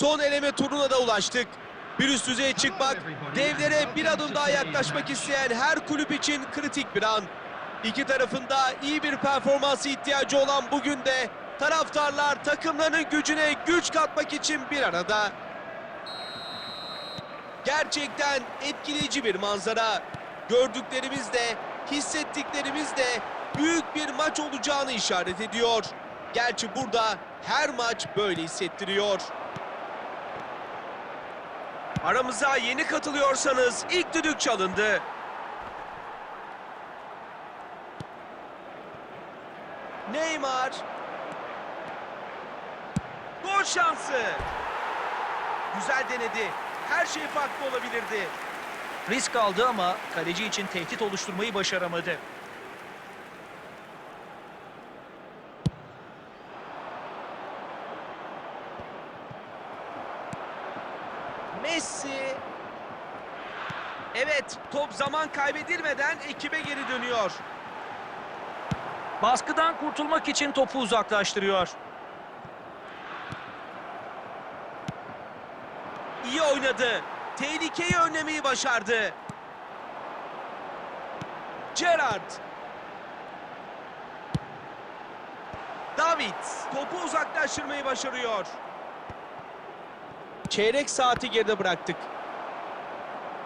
Son eleme turuna da ulaştık. Bir üst düzeye çıkmak, devlere bir adım daha yaklaşmak isteyen her kulüp için kritik bir an. İki tarafında iyi bir performansı ihtiyacı olan bugün de taraftarlar takımlarının gücüne güç katmak için bir arada. Gerçekten etkileyici bir manzara. Gördüklerimiz de, hissettiklerimiz de büyük bir maç olacağını işaret ediyor. Gerçi burada her maç böyle hissettiriyor. Aramıza yeni katılıyorsanız ilk düdük çalındı. Neymar. Gol şansı. Güzel denedi. Her şey farklı olabilirdi. Risk aldı ama kaleci için tehdit oluşturmayı başaramadı. Evet, top zaman kaybedilmeden ekibe geri dönüyor. Baskıdan kurtulmak için topu uzaklaştırıyor. İyi oynadı. Tehlikeyi önlemeyi başardı. Gerrard. David topu uzaklaştırmayı başarıyor. Çeyrek saati geride bıraktık.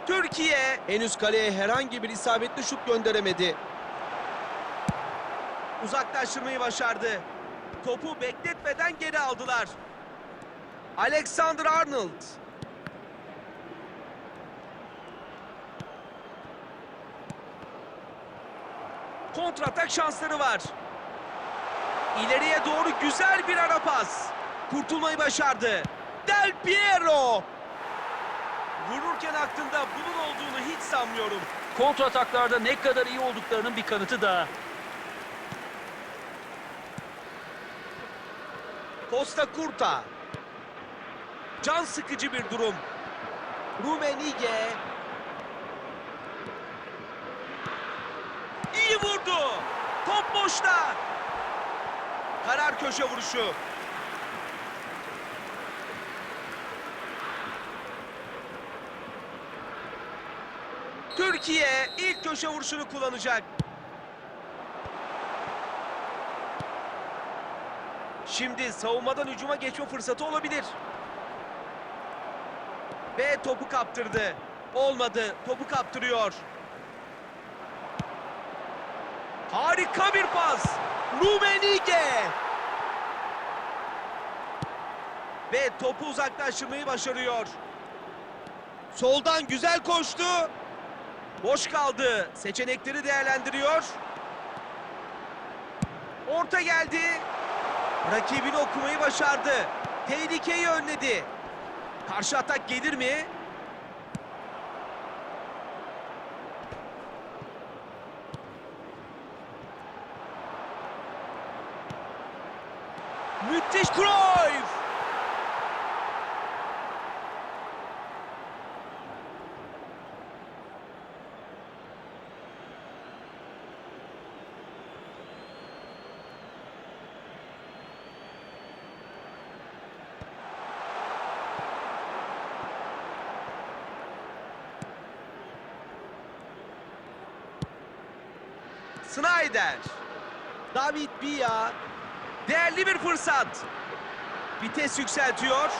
Türkiye henüz kaleye herhangi bir isabetli şut gönderemedi. Uzaklaştırmayı başardı. Topu bekletmeden geri aldılar. Alexander Arnold. Kontratak şansları var. İleriye doğru güzel bir ara pas. Kurtulmayı başardı. Del Piero. Vururken aklında bunun olduğunu hiç sanmıyorum. Kontrataklarda ne kadar iyi olduklarının bir kanıtı daha. Costa Curta. Can sıkıcı bir durum. Rumenige. İyi vurdu. Top boşta. Karar köşe vuruşu. Türkiye ilk köşe vuruşunu kullanacak. Şimdi savunmadan hücuma geçme fırsatı olabilir. Ve topu kaptırdı. Olmadı. Topu kaptırıyor. Harika bir pas. Rumenige. Ve topu uzaklaştırmayı başarıyor. Soldan güzel koştu. Boş kaldı. Seçenekleri değerlendiriyor. Orta geldi. Rakibini okumayı başardı. Tehlikeyi önledi. Karşı atak gelir mi? Müthiş Cruyff! Snyder. David Villa. Değerli bir fırsat. Vites yükseltiyor.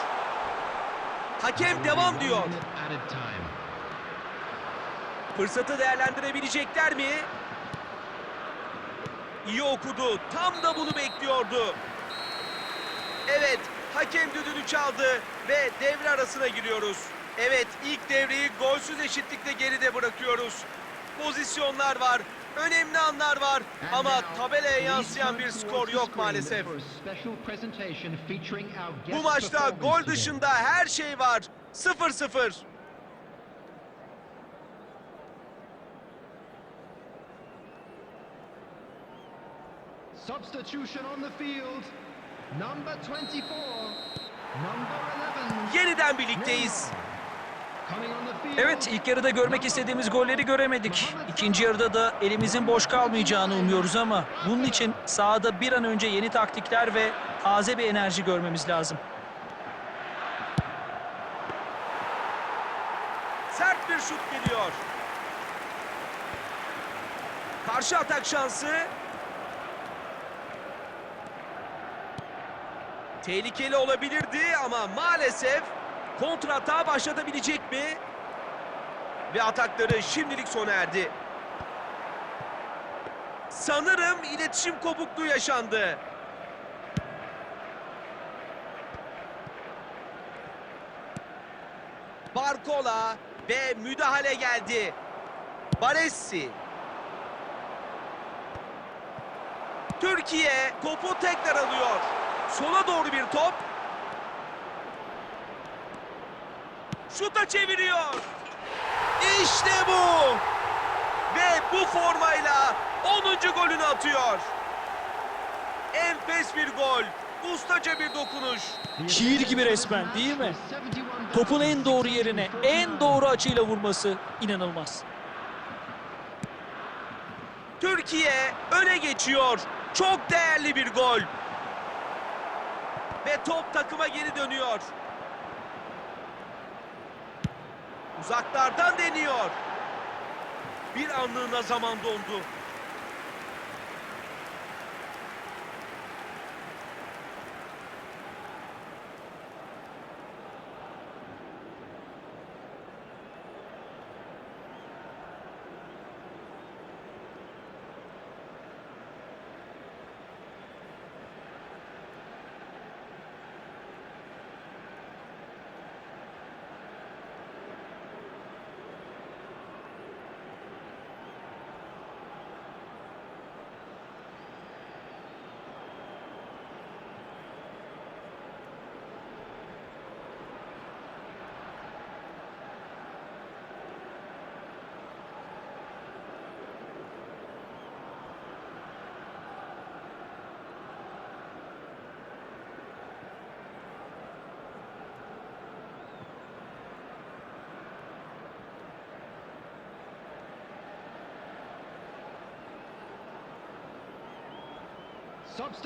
Hakem devam diyor. Fırsatı değerlendirebilecekler mi? İyi okudu. Tam da bunu bekliyordu. Evet, hakem düdüğünü çaldı ve devre arasına giriyoruz. Evet, ilk devreyi golsüz eşitlikle geride bırakıyoruz. Pozisyonlar var, önemli anlar var ama tabelaya yansıyan bir skor yok maalesef. Bu maçta gol dışında her şey var. 0-0. Substitution on the field. Number 24. Number 11. Yeniden birlikteyiz. Evet ilk yarıda görmek istediğimiz golleri göremedik. İkinci yarıda da elimizin boş kalmayacağını umuyoruz ama bunun için sahada bir an önce yeni taktikler ve taze bir enerji görmemiz lazım. Sert bir şut geliyor. Karşı atak şansı. Tehlikeli olabilirdi ama maalesef kontra atağa başlatabilecek mi? Ve atakları şimdilik sona erdi. Sanırım iletişim kopukluğu yaşandı. Barcola ve müdahale geldi. Baresi. Türkiye topu tekrar alıyor. Sola doğru bir top. Şuta çeviriyor. İşte bu. Ve bu formayla 10. golünü atıyor. Enfes bir gol. Ustaca bir dokunuş. Şiir gibi resmen değil mi? Topun en doğru yerine, en doğru açıyla vurması inanılmaz. Türkiye öne geçiyor. Çok değerli bir gol. Ve top takıma geri dönüyor. Uzaklardan deniyor. Bir anlığına zaman dondu.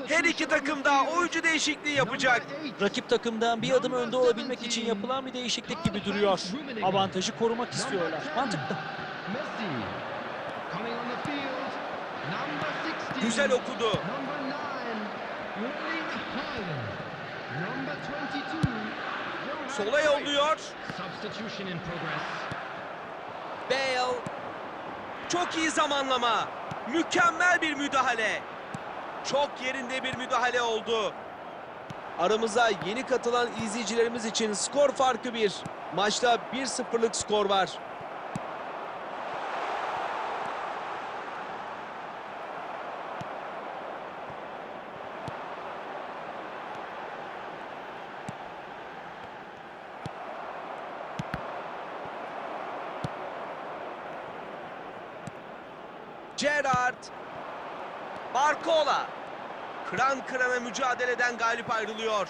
Her iki takım da oyuncu değişikliği yapacak. Rakip takımdan bir adım önde olabilmek için yapılan bir değişiklik gibi duruyor. Avantajı korumak istiyorlar. Mantıklı. Messi. Coming on the field. Number 16. Güzel okudu. Number 9. Erling Haaland. Number 22. Sola yolluyor. Bale. Çok iyi zamanlama. Mükemmel bir müdahale. Çok yerinde bir müdahale oldu. Aramıza yeni katılan izleyicilerimiz için skor farkı bir. Maçta 1-0'lık skor var. Kıran kırana mücadeleden galip ayrılıyor.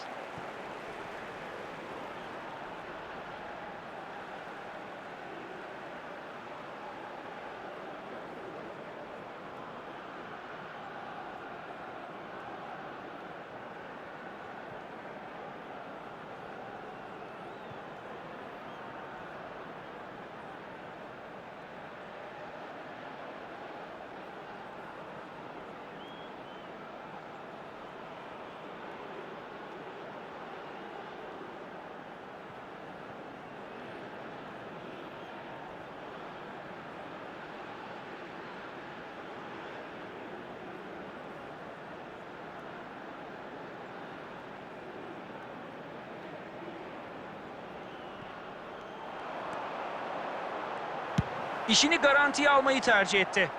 İşini garantiye almayı tercih etti.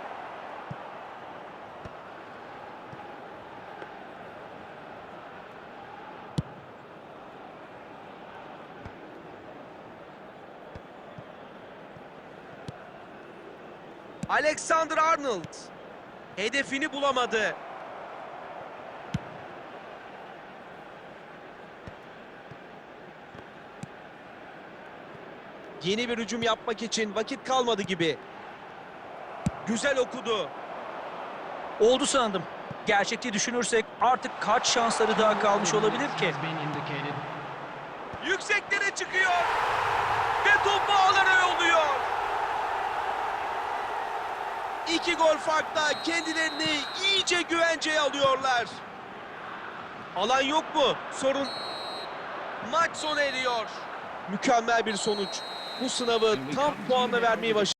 Alexander Arnold. Hedefini bulamadı. Yeni bir hücum yapmak için vakit kalmadı gibi. Güzel okudu. Oldu sandım. Gerçekçi düşünürsek artık kaç şansları daha kalmış olabilir ki? Yükseklere çıkıyor. Ve topu ağlara yolluyor. İki gol farkla kendilerini iyice güvenceye alıyorlar. Alan yok mu? Sorun. Maç sona eriyor. Mükemmel bir sonuç. Bu sınavı tam puanla vermeyi başardı.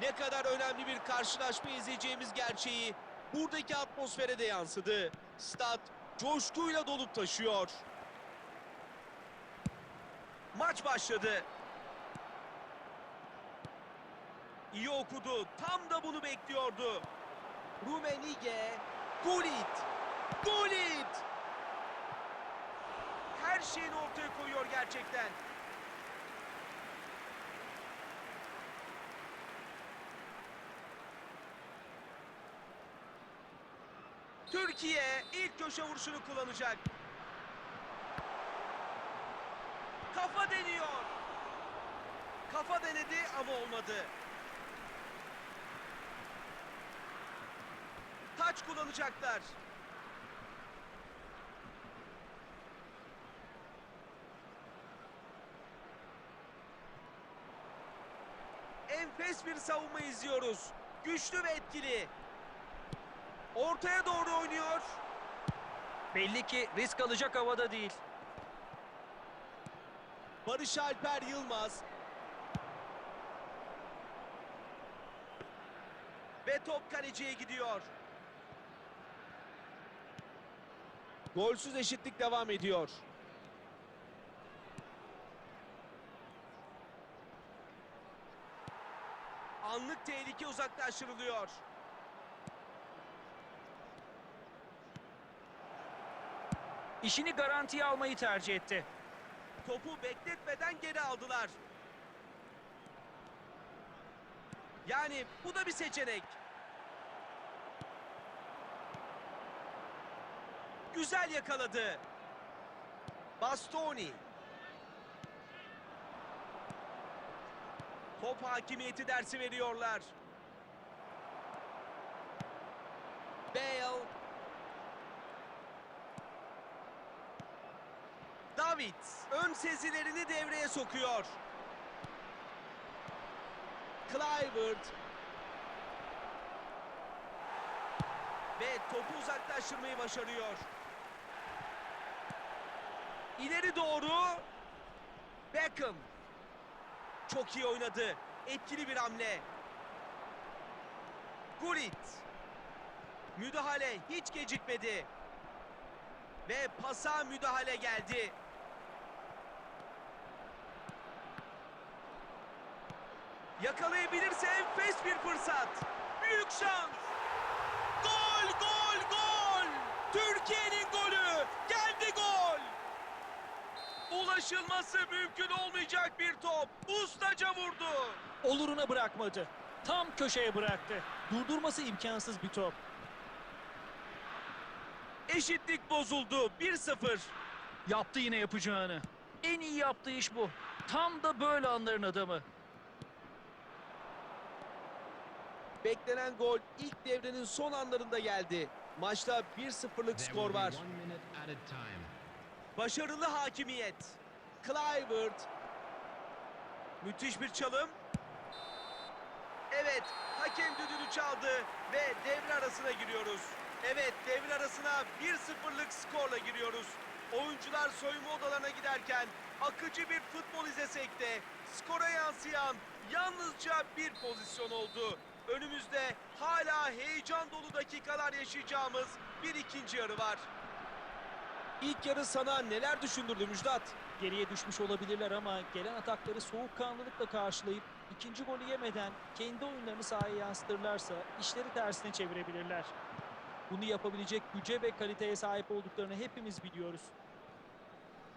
Ne kadar önemli bir karşılaşma izleyeceğimiz gerçeği buradaki atmosfere de yansıdı. Stat coşkuyla dolup taşıyor. Maç başladı. İyi okudu. Tam da bunu bekliyordu. Rumenige, Gullit, Gullit. Her şeyini ortaya koyuyor gerçekten. Türkiye ilk köşe vuruşunu kullanacak. Kafa deniyor. Kafa denedi ama olmadı. Taç kullanacaklar. Enfes bir savunma izliyoruz. Güçlü ve etkili. Ortaya doğru oynuyor. Belli ki risk alacak havada değil. Barış Alper Yılmaz. Ve top kaleciye gidiyor. Golsüz eşitlik devam ediyor. Anlık tehlike uzaklaştırılıyor. İşini garantiye almayı tercih etti. Topu bekletmeden geri aldılar. Yani bu da bir seçenek. Güzel yakaladı. Bastoni. Top hakimiyeti dersi veriyorlar. Bale. David ön sezilerini devreye sokuyor. Clivert ve topu uzaklaştırmayı başarıyor. İleri doğru Beckham çok iyi oynadı. Etkili bir hamle. Gullit müdahale hiç gecikmedi. Ve pasa müdahale geldi. Yakalayabilirse enfes bir fırsat. Büyük şans. Gol, gol, gol. Türkiye'nin golü. Geldi gol. Ulaşılması mümkün olmayacak bir top. Ustaca vurdu. Oluruna bırakmadı. Tam köşeye bıraktı. Durdurması imkansız bir top. Eşitlik bozuldu. 1-0. Yaptı yine yapacağını. En iyi yaptığı iş bu. Tam da böyle anların adamı. Beklenen gol ilk devrenin son anlarında geldi. Maçta 1-0'lık There skor var. Başarılı hakimiyet. Clivert. Müthiş bir çalım. Evet, hakem düdüğünü çaldı ve devre arasına giriyoruz. Evet, devre arasına 1-0'lık skorla giriyoruz. Oyuncular soyunma odalarına giderken akıcı bir futbol izlesek de skora yansıyan yalnızca bir pozisyon oldu. Önümüzde hala heyecan dolu dakikalar yaşayacağımız bir ikinci yarı var. İlk yarı sana neler düşündürdü Müjdat? Geriye düşmüş olabilirler ama gelen atakları soğukkanlılıkla karşılayıp ikinci golü yemeden kendi oyunlarını sahaya yansıtırlarsa işleri tersine çevirebilirler. Bunu yapabilecek güce ve kaliteye sahip olduklarını hepimiz biliyoruz.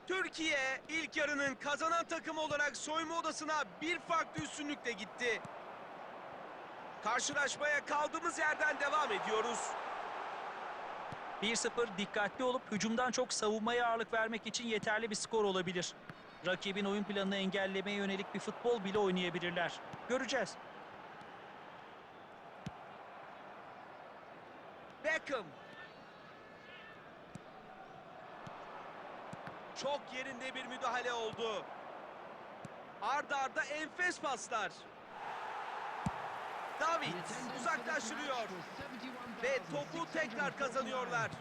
Türkiye ilk yarının kazanan takımı olarak soyunma odasına bir farklı üstünlükle gitti. Karşılaşmaya kaldığımız yerden devam ediyoruz. 1-0 dikkatli olup hücumdan çok savunmaya ağırlık vermek için yeterli bir skor olabilir. Rakibin oyun planını engellemeye yönelik bir futbol bile oynayabilirler. Göreceğiz. Beckham. Çok yerinde bir müdahale oldu. Arda arda enfes paslar. David uzaklaştırıyor ve topu tekrar kazanıyorlar.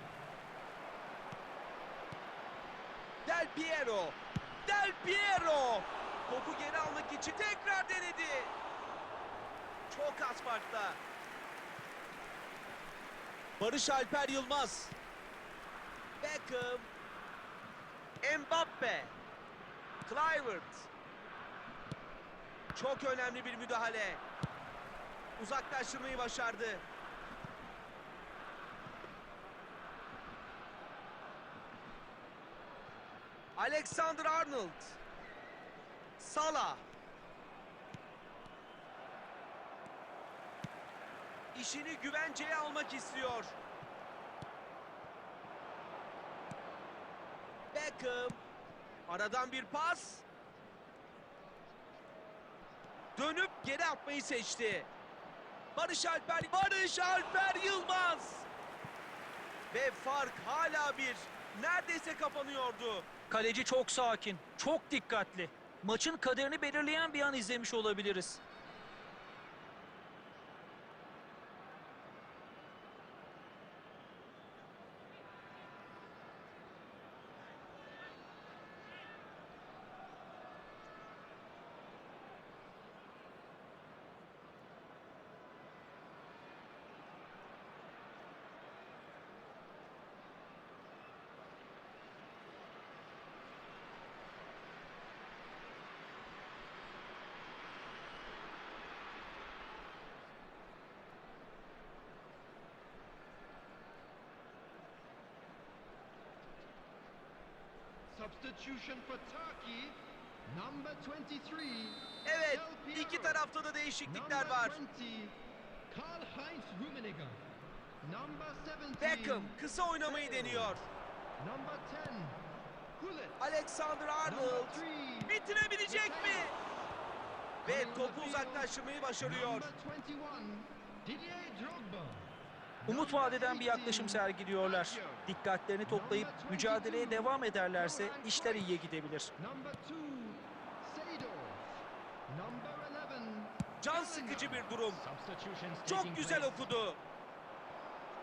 Del Piero. Del Piero. Topu geri almak için tekrar denedi. Çok az farkla. Barış Alper Yılmaz. Beckham. Mbappe. Kluivert. Çok önemli bir müdahale. Uzaklaştırmayı başardı. Alexander Arnold. Salah. İşini güvenceye almak istiyor. Beckham. Aradan bir pas. Dönüp geri atmayı seçti. Barış Alper, Barış Alper Yılmaz. Ve fark hala bir. Neredeyse kapanıyordu. Kaleci çok sakin, çok dikkatli. Maçın kaderini belirleyen bir an izlemiş olabiliriz. Substitution for Turkey, number 23. Evet, iki tarafta da değişiklikler var. 20, Karl-Heinz Rummenigge. Number 17. Beckham kısa oynamayı deniyor. Number 10. Gullit. Alexander Arnold 3. bitirebilecek mi? Ve topu uzaklaştırmayı başarıyor. Umut vadeden bir yaklaşım sergiliyorlar. Dikkatlerini toplayıp mücadeleye devam ederlerse işler iyiye gidebilir. Number 2. Seydorf. Number 11. Can sıkıcı bir durum. Çok güzel okudu.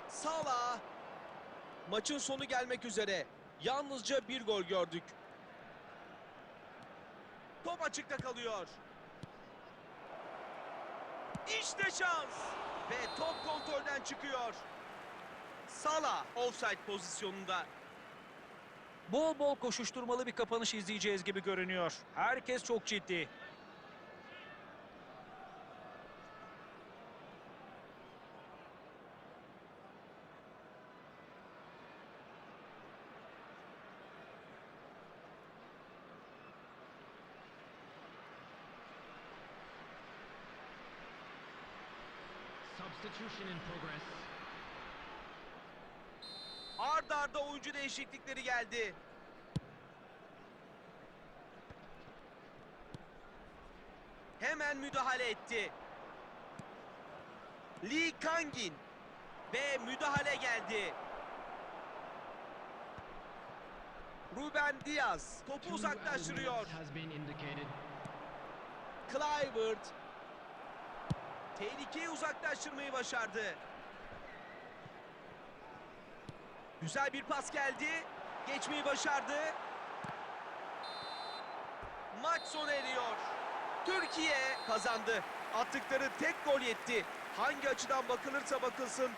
Salah. Maçın sonu gelmek üzere. Yalnızca bir gol gördük. Top açıkta kalıyor. İşte şans. Ve top kontrolden çıkıyor. Salah offside pozisyonunda. Bol bol koşuşturmalı bir kapanış izleyeceğiz gibi görünüyor. Herkes çok ciddi. Progress. Arda arda oyuncu değişiklikleri geldi. Hemen müdahale etti. Lee Kangin ve müdahale geldi. Ruben Diaz topu uzaklaştırıyor. elements tehlikeyi uzaklaştırmayı başardı. Güzel bir pas geldi. Geçmeyi başardı. Maç sona eriyor. Türkiye kazandı. Attıkları tek gol yetti. Hangi açıdan bakılırsa bakılsın